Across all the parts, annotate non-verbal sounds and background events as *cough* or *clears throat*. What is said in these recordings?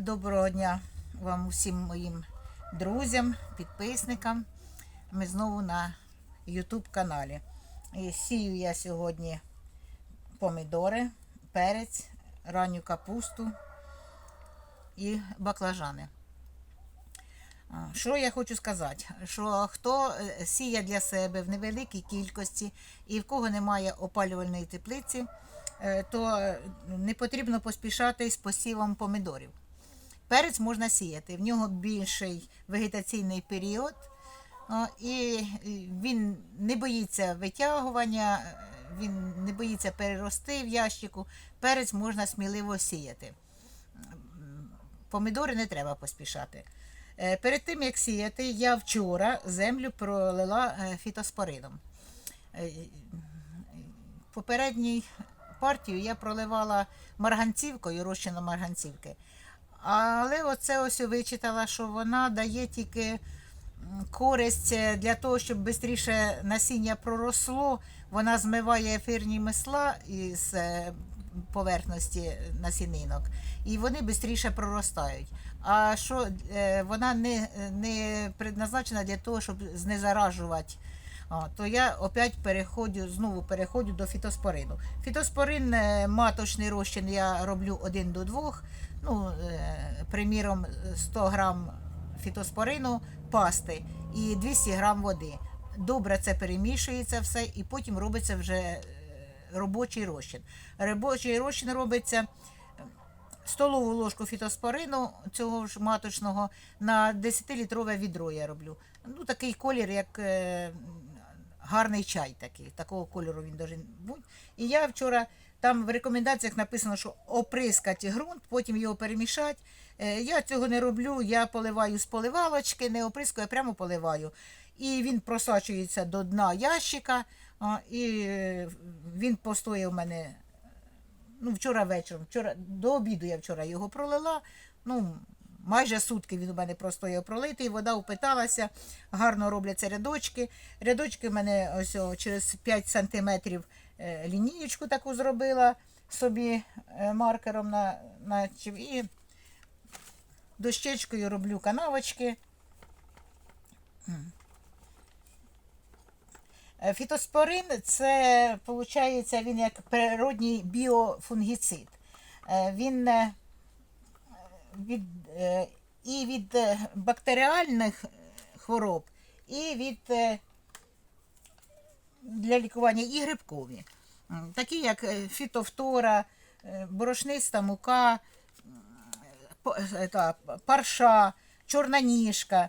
Доброго дня вам усім моїм друзям, підписникам. Ми знову на YouTube каналі. І сію я сьогодні помідори, перець, ранню капусту і баклажани. Що я хочу сказати? Що хто е, сіє для себе в невеликій кількості і в кого немає опалювальної теплиці, е, то е, не потрібно поспішати з посівом помідорів. Перець можна сіяти, в нього більший вегетаційний період, і він не боїться витягування, він не боїться перерости в ящику. Перець можна сміливо сіяти. Помідори не треба поспішати. Е, Перед тим як сіяти, я вчора землю пролила е, фітоспорином. Е, Попередній партію я проливала марганцівкою, розчином марганцівки. Але оце ось вичитала, що вона дає тільки користь е, для того, щоб швидше насіння проросло. Вона змиває ефірні масла із е, поверхності насінинок, і вони швидше проростають. А що е, вона не, не предназначена для того, щоб знезаражувати. То я опять переходжу, знову переходжу до фітоспорину. Фітоспорин е, маточний розчин я роблю 1 до 2. Ну, е, приміром, 100 грам фітоспорину пасти і 200 грам води. Добре це перемішується все, і потім робиться вже е, робочий розчин. Робочий розчин робиться столову ложку фітоспорину цього ж маточного на 10-літрове відро я роблю. Ну, такий колір, як гарний чай такий. Такого кольору він должен бути. І я вчора там в рекомендаціях написано, що оприскати ґрунт, потім його перемішати. Е, я цього не роблю, я поливаю з поливалочки, не оприскую, а прямо поливаю. І він просачується до дна ящика, і е, він постояв у мене ну, вчора вечором. Вчора, до обіду я вчора його пролила. Ну, майже сутки він у мене просто його пролитий, вода впиталася, гарно робляться рядочки. Рядочки в мене ось через 5 сантиметрів е, лінієчку таку зробила собі е, маркером на, на, і дощечкою роблю канавочки. Е, Фітоспорин це, виходить, він як природній біофунгіцид. Він від, е, і від е, бактеріальних хвороб, і від е, для лікування і грибкові. Такі як е, фітофтора, е, борошниста мука, е, парша, чорна ніжка.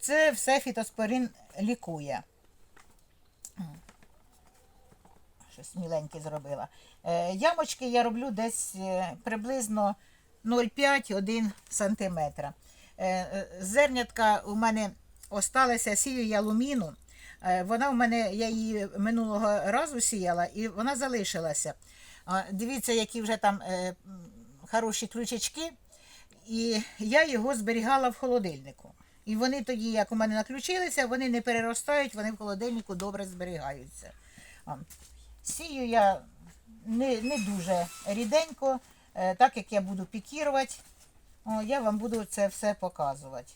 Це все фітоспорин лікує. Щось міленьке зробила. Е, ямочки я роблю десь е, приблизно 0,5-1 см. Е, е, зернятка у мене осталася, сію я луміну. Е, вона у мене, я її минулого разу сіяла і вона залишилася. Дивіться, які вже там хороші ключачки. І я його зберігала в холодильнику. І вони тоді, як у мене наключилися, вони не переростають, вони в холодильнику добре зберігаються. Сію я не, не дуже ріденько, так як я буду пікірувати, я вам буду це все показувати.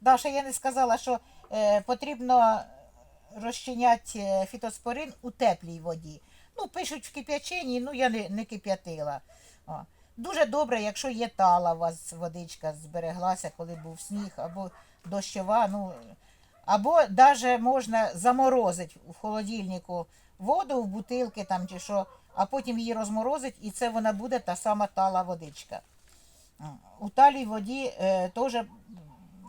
Даша, я не сказала, що е, потрібно розчиняти е, фітоспорин у теплій воді. Ну, пишуть в кип'яченні, ну я не, не кип'ятила. Дуже добре, якщо є тала, у вас водичка збереглася, коли був сніг, або дощова. Ну, або навіть можна заморозити в холодильнику воду в бутилки там чи що, а потім її розморозити, і це вона буде та сама тала водичка. У талій воді е, теж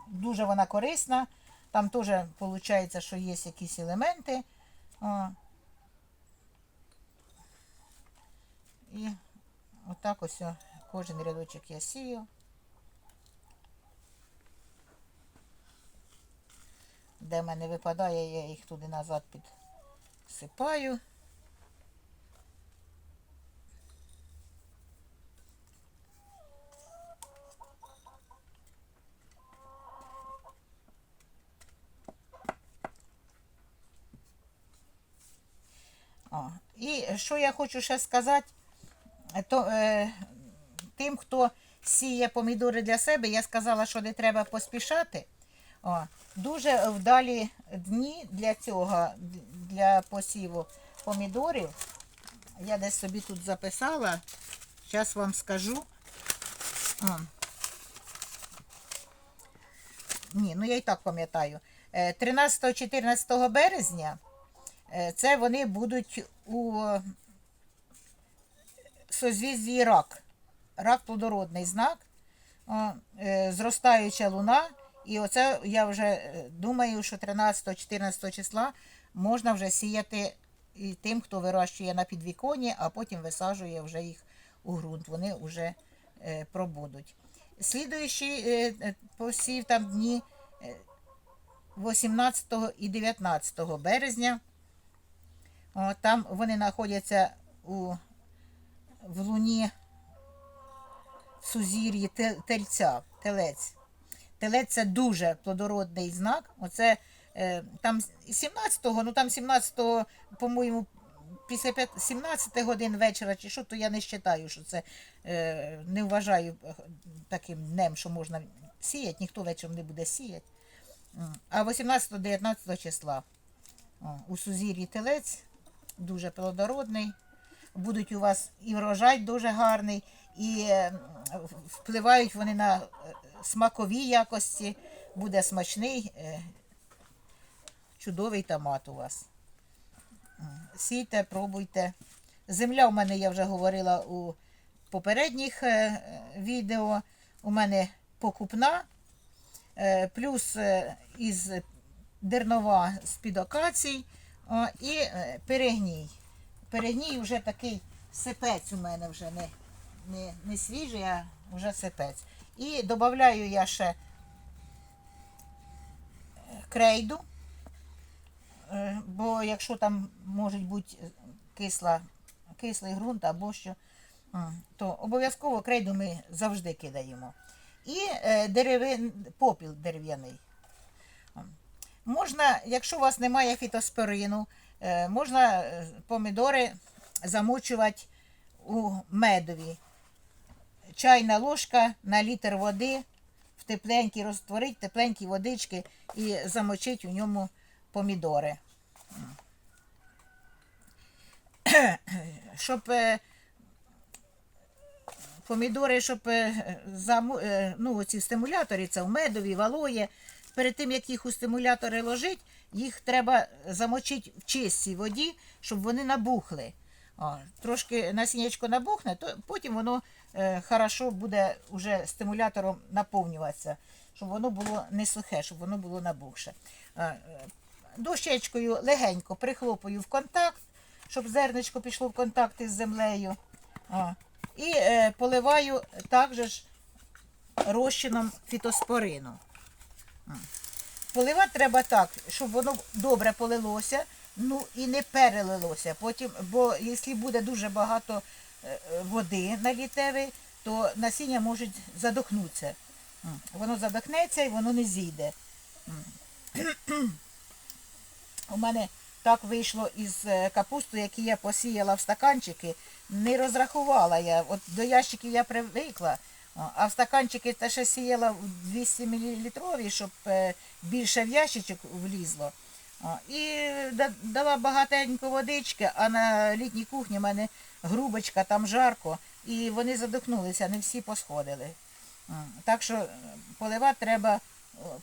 дуже вона корисна. Там теж виходить, що є якісь елементи. О. І отак ось кожен рядочок я сію. Де в мене випадає, я їх туди назад підсипаю. О. І що я хочу ще сказати, то е, тим, хто сіє помідори для себе, я сказала, що не треба поспішати. О, дуже вдалі дні для цього, для посіву помідорів. Я десь собі тут записала. Зараз вам скажу. О. Ні, ну я і так пам'ятаю. Е, 13-14 березня е, це вони будуть у созвіздії рак. Рак плодородний знак, е, зростаюча луна. І оце я вже е, думаю, що 13-14 числа можна вже сіяти і тим, хто вирощує на підвіконні, а потім висаджує вже їх у ґрунт. Вони вже е, пробудуть. Слідуючий е, посів там дні е, 18 і 19 березня. Там вони знаходяться у, в луні в сузір'ї тельця, телець. Телець це дуже плодородний знак. Оце е, там 17-го, ну там 17-го, по-моєму, після 17 годин вечора, чи що, то я не вважаю, що це е, не вважаю е, таким днем, що можна сіяти, ніхто вечором не буде сіяти. А 18-19 числа у сузір'ї телець дуже плодородний. Будуть у вас і врожай дуже гарний, і е, впливають вони на е, смакові якості. Буде смачний, е, чудовий томат у вас. Сійте, пробуйте. Земля у мене, я вже говорила у попередніх відео. У мене покупна, плюс із дернова з-під акацій і перегній. Перегній вже такий сипець у мене вже не, не, не свіжий, а вже сипець. І додаю я ще е, крейду, е, бо якщо там може бути кисла, кислий ґрунт або що, то обов'язково крейду ми завжди кидаємо. І е, деревин, попіл дерев'яний. Можна, якщо у вас немає фітоспорину, можна помідори замочувати у медові. Чайна ложка на літр води в тепленькій розтворити тепленькі водички і замочити у ньому помідори. *clears throat* Щоб е, помідори, щоб е, е, ну, ці стимулятори, це в медові, валоє. Перед тим, як їх у стимулятори ложить, їх треба замочити в чистій воді, щоб вони набухли. О, трошки насіннячко набухне, то потім воно е, хорошо буде уже стимулятором наповнюватися, щоб воно було не сухе, щоб воно було набухше. Е, е, дощечкою легенько прихлопую в контакт, щоб зерничко пішло в контакт із землею. О, і е, поливаю також розчином фітоспорину. Поливати треба так, щоб воно добре полилося, ну і не перелилося. Потім, бо якщо буде дуже багато е, води на літеві, то насіння може задохнутися. Воно задохнеться і воно не зійде. У мене так вийшло із е, капусту, яку я посіяла в стаканчики. Не розрахувала я. От до ящиків я привикла. А в стаканчики те ще сіяла 200 мл, щоб е, більше в ящичок влізло. І дала багатенько водички, а на літній кухні в мене грубочка, там жарко, і вони задохнулися, не всі посходили. Так що е, поливати треба е,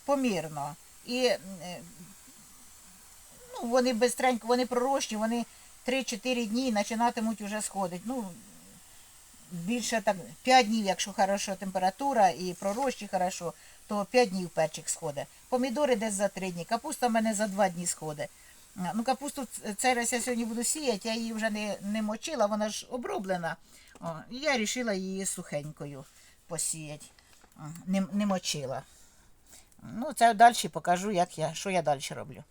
помірно. І е, ну, вони бистренько, вони пророщі, вони 3-4 дні починатимуть вже сходити. Ну, більше так 5 днів, якщо хороша температура і пророщі хорошо, то 5 днів перчик сходить. Помідори десь за 3 дні. Капуста в мене за 2 дні сходить. Ну, капусту цей я сьогодні буду сіяти, я її вже не, не мочила, вона ж оброблена. О, я вирішила її сухенькою посіяти. Не, не мочила. Ну, це далі покажу, як я, що я далі роблю.